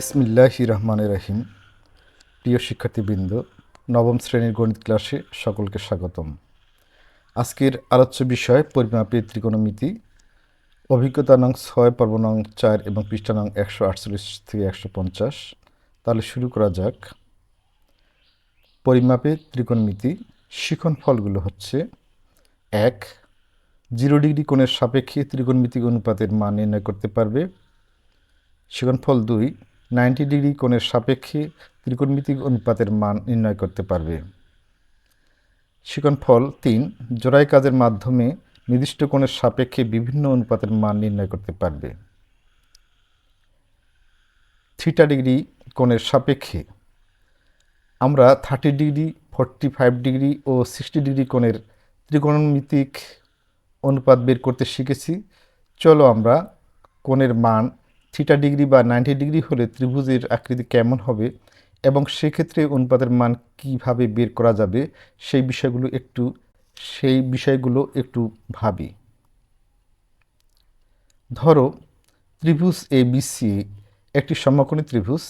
বিসমিল্লাহ রহমান রাহিম। প্রিয় শিক্ষার্থীবৃন্দ, নবম শ্রেণির গণিত ক্লাসে সকলকে স্বাগতম। আজকের আলোচ্য বিষয় পরিমাপের ত্রিকোণমিতি। অভিজ্ঞতা নং ছয়, পর্ব নং চার এবং পৃষ্ঠা নং একশো আটচল্লিশ থেকে একশো পঞ্চাশ। তাহলে শুরু করা যাক। পরিমাপের ত্রিকোণমিতি শিখন ফলগুলো হচ্ছে এক, জিরো ডিগ্রি কোণের সাপেক্ষে ত্রিকোণমিতিক অনুপাতের মান নির্ণয় করতে পারবে। শিখন ফল দুই নাইনটি ডিগ্রি কোণের সাপেক্ষে ত্রিকোণমিতিক অনুপাতের মান নির্ণয় করতে পারবে। ফল তিন জোড়াই কাজের মাধ্যমে নির্দিষ্ট কোণের সাপেক্ষে বিভিন্ন অনুপাতের মান নির্ণয় করতে পারবে। থ্রিটা ডিগ্রি কোণের সাপেক্ষে আমরা thirty degree, forty five degree ও সিক্সটি ডিগ্রি কোণের ত্রিকোণমিতিক অনুপাত বের করতে শিখেছি। চলো আমরা কোণের মান থিটা ডিগ্রি বা নাইনটি ডিগ্রি হলে ত্রিভুজের আকৃতি কেমন হবে এবং সেক্ষেত্রে অনুপাতের মান কীভাবে বের করা যাবে সেই বিষয়গুলো একটু, সেই বিষয়গুলো একটু ভাবি। ধরো, ত্রিভুজ এ বিসি একটি সমকোণী ত্রিভুজ,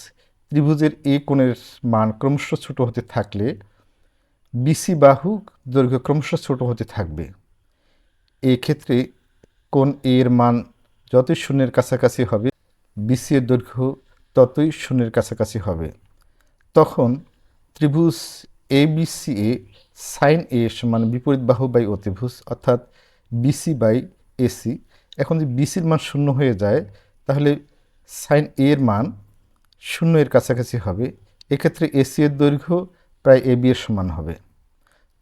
ত্রিভুজের এ কোণের মান ক্রমশ ছোট হতে থাকলে বিসি বাহু দৈর্ঘ্য ক্রমশ ছোট হতে থাকবে। এক্ষেত্রে কোণ এর মান যতই শূন্যের কাছাকাছি হবে বিসি এর দৈর্ঘ্য ততই শূন্যের কাছাকাছি হবে। তখন ত্রিভুজ এ বিসি এ সাইন এ সমান বিপরীত বাহু বাই অতিভুজ অর্থাৎ বিসি বাই এসি। এখন যদি বিসির মান শূন্য হয়ে যায়, তাহলে সাইন এ এর মান শূন্য এর কাছাকাছি হবে। এক্ষেত্রে এসি এর দৈর্ঘ্য প্রায় এ বি এর সমান হবে।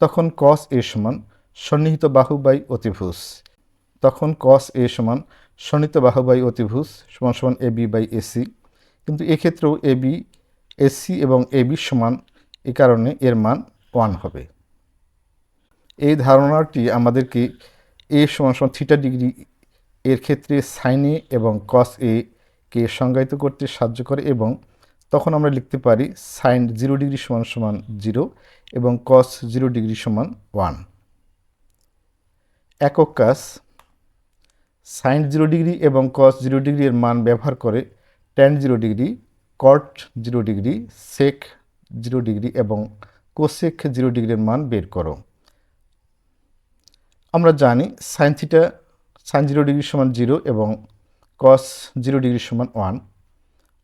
তখন কস এ সমান সন্নিহিত বাহু বাই অতিভুজ তখন কস এ সমান সন্নিহিত বাহু বাই অতিভুজ সমান সমান এ বি বাই এসি কিন্তু এক্ষেত্রেও এ বি এসি এবং এ বি সমান এ কারণে এর মান ওয়ান হবে। এই ধারণাটি আমাদেরকে এ সমান সমান থিটা ডিগ্রি এর ক্ষেত্রে সাইন এ এবং কস এ কে সংজ্ঞায়িত করতে সাহায্য করে এবং তখন আমরা লিখতে পারি সাইন জিরো ডিগ্রি সমান সমান জিরো এবং কস জিরো ডিগ্রি সমান ওয়ান। একক কাজ সাইন জিরো ডিগ্রি এবং কস জিরো ডিগ্রি এর মান ব্যবহার করে tan zero degree, cot zero degree, sec zero degree এবং কোসেক জিরো ডিগ্রির মান বের করো। আমরা জানি sine theta, sine zero degree সমান জিরো এবং কস জিরো ডিগ্রি সমান ওয়ান।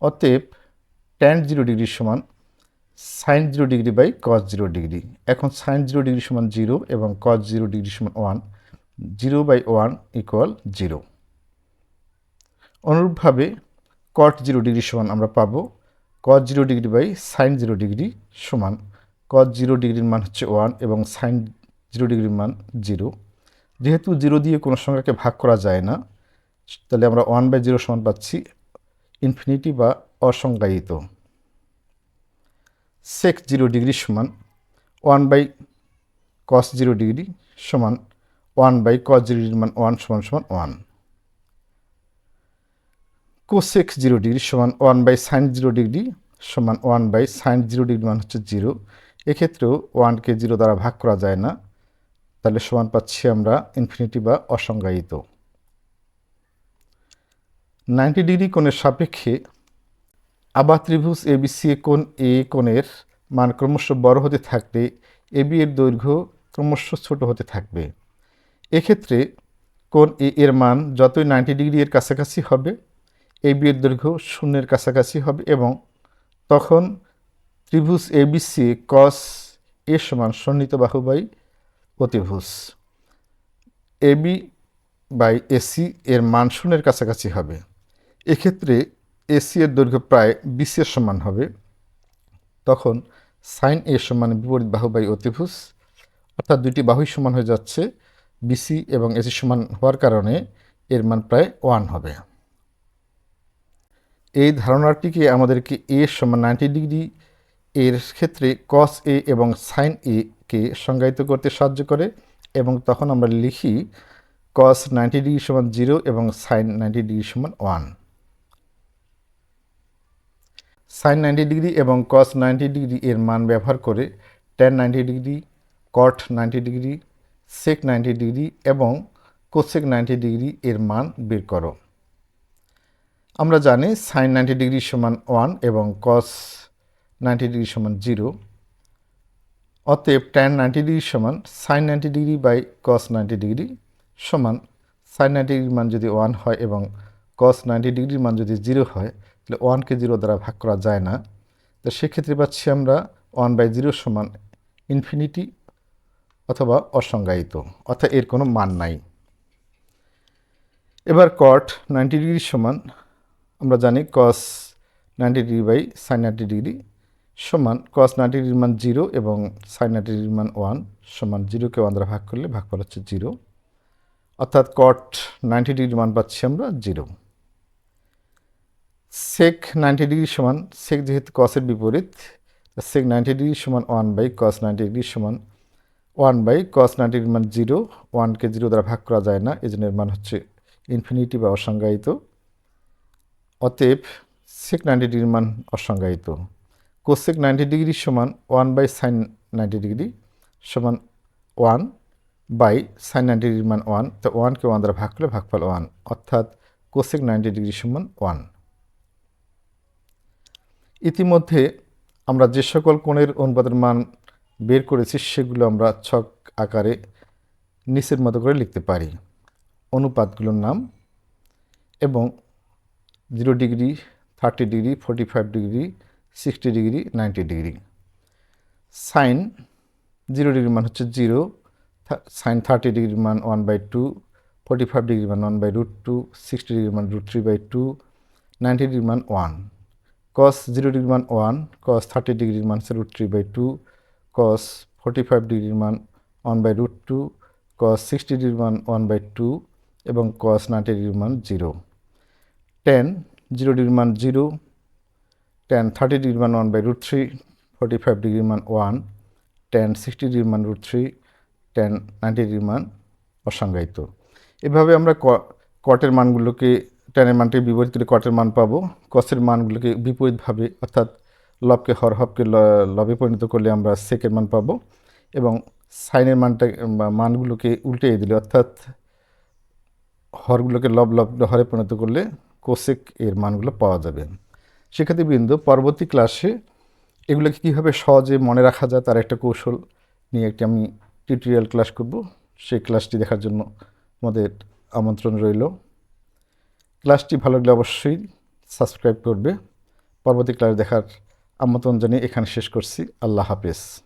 অতএব ট্যান জিরো ডিগ্রি সমান sine zero degree by cos zero degree. এখন সাইন জিরো ডিগ্রি সমান জিরো এবং কস জিরো ডিগ্রি সমান one. Zero by one equal zero. অনুরূপভাবে কট জিরো ডিগ্রি সমান আমরা পাবো cot zero degree by sine zero degree সমান কট জিরো ডিগ্রির মান হচ্ছে ওয়ান এবং সাইন জিরো ডিগ্রির মান জিরো। যেহেতু জিরো দিয়ে কোনো সংখ্যাকে ভাগ করা যায় না, তাহলে আমরা ওয়ান বাই জিরো সমান পাচ্ছি ইনফিনিটি বা অসংজ্ঞায়িত। সেক জিরো ডিগ্রি সমান, one by cos zero degree সমান one by cos zero degree মান ওয়ান সমান সমান ওয়ান। কোসেক জিরো ডিগ্রি সমান one by sine zero degree সমান one by sine zero degree মান হচ্ছে জিরো। এক্ষেত্রেও ওয়ানকে জিরো দ্বারা ভাগ করা যায় না। তাহলে সমান পাচ্ছি আমরা ইনফিনিটি বা অসংজ্ঞায়িত। নাইনটি ডিগ্রি কোণের সাপেক্ষে আবার ত্রিভুজ এ এবিসি কোণ এ কোণের মান ক্রমশ বড় হতে থাকলে এবি এর দৈর্ঘ্য ক্রমশ ছোট হতে থাকবে। এক্ষেত্রে কোন এ এর মান যতই নাইনটি ডিগ্রি এর কাছাকাছি হবে এবি এর দৈর্ঘ্য শূন্যের কাছাকাছি হবে এবং তখন ত্রিভুজ এ এবিসি কস এ সমান সন্নিহিত বাহু বাই অতিভুজ। এবি বাই এসি এর মান শূন্যের কাছাকাছি হবে। এক্ষেত্রে এসি এর দৈর্ঘ্য প্রায় বিসি সমান হবে। তখন সাইন এ সমান বিপরীত বাহু বাই অতিভুজ, অর্থাৎ দুইটি বাহুই সমান হয়ে যাচ্ছে। বিসি এবং এসি সমান হওয়ার কারণে এর মান প্রায় ওয়ান হবে। এই ধারণাটিকে আমাদেরকে এ সমান নাইনটি ডিগ্রি এর ক্ষেত্রে কস এ এবং সাইন এ কে সংজ্ঞায়িত করতে সাহায্য করে এবং তখন আমরা লিখি কস নাইনটি ডিগ্রি সমান জিরো এবং সাইন নাইনটি ডিগ্রি সমান ওয়ান। সাইন নাইনটি ডিগ্রি এবং কস নাইনটি ডিগ্রি এর মান ব্যবহার করে tan ninety degree cot ninety degree sec ninety degree এবং কোসেক নাইনটি ডিগ্রি এর মান বের করো। আমরা জানি সাইন নাইনটি ডিগ্রি সমান ওয়ান এবং কস নাইনটি ডিগ্রি সমান জিরো অতএব ট্যান নাইনটি ডিগ্রি সমান sine ninety degree by cos ninety degree সমান সাইন নাইনটি ডিগ্রির মান যদি ওয়ান হয় এবং কস নাইনটি ডিগ্রির মান যদি জিরো হয়, তাহলে ওয়ানকে জিরো দ্বারা ভাগ করা যায় না। তো সেক্ষেত্রে পাচ্ছি আমরা ওয়ান বাই জিরো সমান ইনফিনিটি অথবা অসংজ্ঞায়িত, অর্থাৎ এর কোনো মান নাই। এবার কট নাইনটি ডিগ্রি সমান, আমরা জানি cos ninety degree by sine ninety degree সমান কস নাইনটি ডিগ্রির মান জিরো এবং সাইন নাইনটি ডিগ্রির মান ওয়ান সমান জিরোকে ওয়ান দ্বারা ভাগ করলে ভাগফল হচ্ছে জিরো অর্থাৎ কট নাইনটি ডিগ্রির মান পাচ্ছি আমরা জিরো সেক নাইনটি ডিগ্রি সমান সেক যেহেতু কসের বিপরীত সেক নাইনটি ডিগ্রি সমান one by cos ninety degree সমান ওয়ান বাই কস নাইনটি ডিগ্রির মান জিরো ওয়ানকে জিরো দ্বারা ভাগ করা যায় না এই জন্য এর মান হচ্ছে ইনফিনিটি বা অসংজ্ঞায়িত। অতএব সেক নাইনটি ডিগ্রির মান অসংজ্ঞায়িত। কোসেক নাইনটি ডিগ্রি সমান one by sine ninety degree সমান ওয়ান বাই সাইন নাইনটি ডিগ্রির মান ওয়ান, তো ওয়ানকে ওয়ান দ্বারা ভাগ করলে ভাগফল ওয়ান, অর্থাৎ কোসেক নাইনটি ডিগ্রি সমান ওয়ান। ইতিমধ্যে আমরা যে সকল কোণের অনুপাতের মান বের করেছি, সেগুলো আমরা ছক আকারে নিচের মতো করে লিখতে পারি। অনুপাতগুলোর নাম এবং zero degree, thirty degree, forty five degree, sixty degree, ninety degree. Sine zero degree মান হচ্ছে জিরো সাইন থার্টি ডিগ্রির মান one by two, forty five degree মান one by root two, sixty degree মান root three by two, ninety degree মান one. Cos zero degree মান one, cos thirty ডিগ্রির মান হচ্ছে root three by two forty five ডিগ্রির মান one by root two cos sixty ডিগ্রির মান ওয়ান বাই টু এবং কস নাইনটি ডিগ্রির মান জিরো টেন জিরো ডিগ্রির মান জিরো টেন থার্টি ডিগ্রির মান one by root three forty five ডিগ্রির মান ওয়ান টেন সিক্সটি ডিগ্রির মান রুট থ্রি টেন নাইনটি ডিগ্রির মান অসংজ্ঞায়িত। এভাবে আমরা কটের মানগুলোকে টেনের মানটি বিপরীত কটের মান পাবো। কসের মানগুলোকে বিপরীতভাবে, অর্থাৎ লবকে হর হবকে লবে পরিণত করলে আমরা সেকের মান পাবো এবং সাইনের মানটা মানগুলোকে উল্টে দিলে, অর্থাৎ হরগুলোকে লব লব, হরে পরিণত করলে কোসেক এর মানগুলো পাওয়া যাবে। শিক্ষার্থীবৃন্দ পরবর্তী ক্লাসে এগুলোকে কীভাবে সহজে মনে রাখা যায় তার একটা কৌশল নিয়ে একটি আমি টিউটোরিয়াল ক্লাস করব। সেই ক্লাসটি দেখার জন্য আমাদের আমন্ত্রণ রইল। ক্লাসটি ভালো লাগলে অবশ্যই সাবস্ক্রাইব করবে। পরবর্তী ক্লাস দেখার আমন্ত্রণ জানিয়ে এখানে শেষ করছি। আল্লাহ হাফেজ।